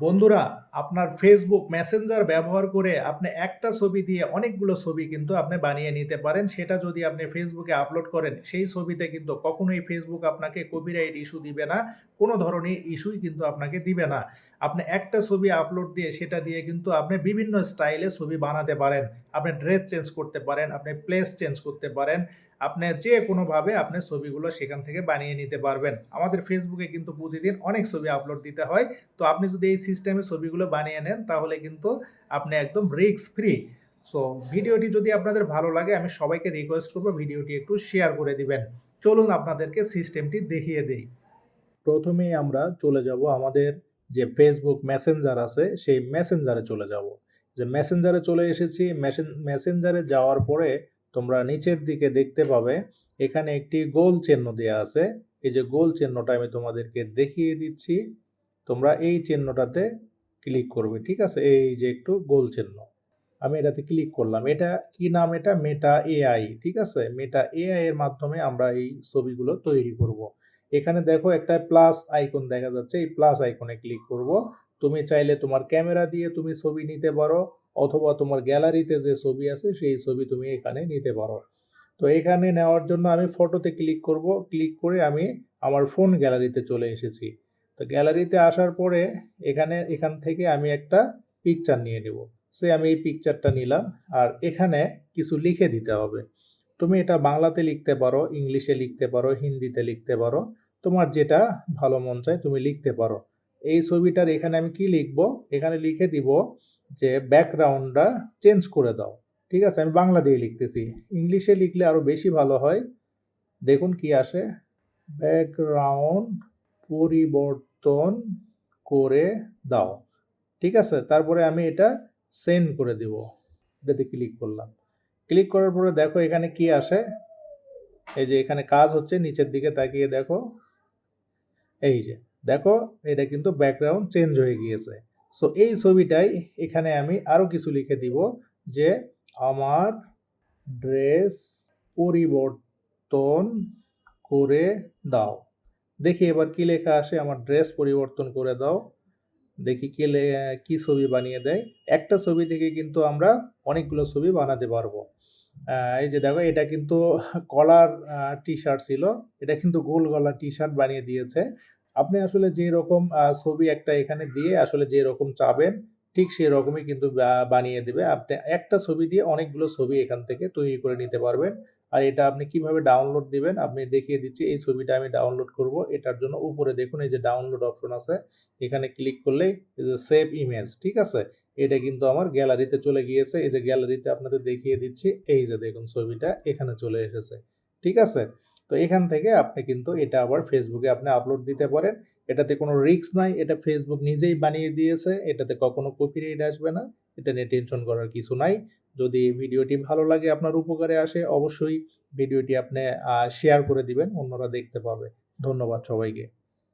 বন্ধুরা, আপনার Facebook Messenger ব্যবহার করে আপনি একটা ছবি দিয়ে অনেকগুলো ছবি কিন্তু আপনি বানিয়ে নিতে পারেন। সেটা যদি আপনি ফেসবুকে আপলোড করেন, সেই ছবিতে কিন্তু কখনোই ফেসবুক আপনাকে কপিরাইট ইস্যু দিবে না, কোনো ধরনের ইস্যুই কিন্তু আপনাকে দিবে না। আপনি একটা ছবি আপলোড দিয়ে সেটা দিয়ে কিন্তু আপনি বিভিন্ন স্টাইলে ছবি বানাতে পারেন। আপনি ড্রেস চেঞ্জ করতে পারেন, আপনি প্লেস চেঞ্জ করতে পারেন। আপনি যে কোনোভাবে আপনি ছবিগুলো সেখান থেকে বানিয়ে নিতে পারবেন। আমাদের ফেসবুকে কিন্তু প্রতিদিন অনেক ছবি আপলোড দিতে হয়। তো আপনি যদি এই সিস্টেমে ছবিগুলো বানিয়ে নেন, তাহলে কিন্তু আপনি একদম রিস্ক ফ্রি সো ভিডিওটি যদি আপনাদের ভালো লাগে, আমি সবাইকে রিকোয়েস্ট করব ভিডিওটি একটু শেয়ার করে দিবেন। চলুন আপনাদেরকে সিস্টেমটি দেখিয়ে দিই। প্রথমেই আমরা চলে যাব আমাদের যে ফেসবুক মেসেঞ্জার আছে, সেই মেসেঞ্জারে চলে যাব। যে মেসেঞ্জারে চলে এসেছি মেসেঞ্জারে যাওয়ার পরে তোমরা নিচের দিকে দেখতে পাবে, এখানে একটি গোল চিহ্ন দেওয়া আছে। এই যে গোল চিহ্নটা আমি তোমাদেরকে দেখিয়ে দিচ্ছি। তোমরা এই চিহ্নটাতে ক্লিক করবে, ঠিক আছে? এই যে একটু গোল চিহ্ন। আমি এটাতে ক্লিক করলাম। এটা কি নাম এটা? মেটা এআই ঠিক আছে? মেটা এআই এর মাধ্যমে আমরা এই ছবিগুলো তৈরি করব। এখানে দেখো একটা প্লাস আইকন দেখা যাচ্ছে। এই প্লাস আইকনে ক্লিক করব। তুমি চাইলে তোমার ক্যামেরা দিয়ে তুমি ছবি নিতে পারো, অথবা তোমার গ্যালারিতে যে ছবি আছে সেই ছবি তুমি এখানে নিতে পারো। তো এখানে নেওয়ার জন্য আমি ফটোতে ক্লিক করব ক্লিক করে আমি আমার ফোন গ্যালারিতে চলে এসেছি। তো গ্যালারিতে আসার পরে এখানে, এখান থেকে আমি একটা পিকচার নিয়ে নেব। সে আমি এই পিকচারটা নিলাম, আর এখানে কিছু লিখে দিতে হবে। তুমি এটা বাংলাতে লিখতে পারো, ইংলিশে লিখতে পারো, হিন্দিতে লিখতে পারো, তোমার যেটা ভালো মন চায় তুমি লিখতে পারো। এই ছবিটার এখানে আমি কি লিখব? এখানে লিখে দিব যে ব্যাকগ্রাউন্ডটা চেঞ্জ করে দাও। ঠিক আছে? আমি বাংলা দিয়ে লিখতেছি। ইংলিশে লিখলে আরও বেশি ভালো হয়। দেখুন কি আসে। ব্যাকগ্রাউন্ড পরিবর্তন করে দাও। ঠিক আছে? তারপরে আমি এটা সেন্ড করে দিব। এটাতে ক্লিক করলাম। ক্লিক করার পরে দেখো এখানে কি আসে? এই যে এখানে কাজ হচ্ছে, নিচের দিকে তাকিয়ে দেখো। এই যে দেখো, এটা কিন্তু ব্যাকগ্রাউন্ড চেঞ্জ হয়ে গিয়েছে। সো এই ছবিটাই এখানে আমি আরও কিছু লিখে দিব যে আমার ড্রেস পরিবর্তন করে দাও। দেখি এবার কি লেখা আসে, আমার ড্রেস পরিবর্তন করে দাও। দেখি কি কি ছবি বানিয়ে দেয়। একটা ছবি থেকে কিন্তু আমরা অনেকগুলো ছবি বানাতে পারব। এই যে দেখো, এটা কিন্তু কলার টি শার্ট ছিল। এটা কিন্তু গোল গলা টি শার্ট বানিয়ে দিয়েছে। আপনি আসলে যে রকম ছবি একটা এখানে দিয়ে আসলে যে রকম চাবেন, ঠিক সেই রকমই কিন্তু বানিয়ে দেবে। আপনি একটা ছবি দিয়ে অনেকগুলো ছবি এখান থেকে তৈরি করে নিতে পারবেন। আর এটা আপনি কীভাবে ডাউনলোড দিবেন, আপনি দেখিয়ে দিচ্ছি, এই ছবিটা আমি ডাউনলোড করব। এটার জন্য উপরে দেখুন, এই যে ডাউনলোড অপশন আছে, এখানে ক্লিক করলেই এই যে সেভ ইমেজ ঠিক আছে? এটা কিন্তু আমার গ্যালারিতে চলে গিয়েছে। এই যে গ্যালারিতে আপনাদের দেখিয়ে দিচ্ছি, এই যে দেখুন ছবিটা এখানে চলে এসেছে, ঠিক আছে? তো এখান থেকে আপনি কিন্তু এটা আবার ফেসবুকে আপনি আপলোড দিতে পারেন। এটাতে কোনো রিস্ক নাই, এটা ফেসবুক নিজেই বানিয়ে দিয়েছে, এটাতে কখনো কপিরাইট আসবে না, এটা নিয়ে টেনশন করার কিছু নাই। যদি ভিডিওটি ভালো লাগে, আপনার উপকারে আসে, অবশ্যই ভিডিওটি আপনি শেয়ার করে দিবেন, অন্যরা দেখতে পাবে। ধন্যবাদ সবাইকে।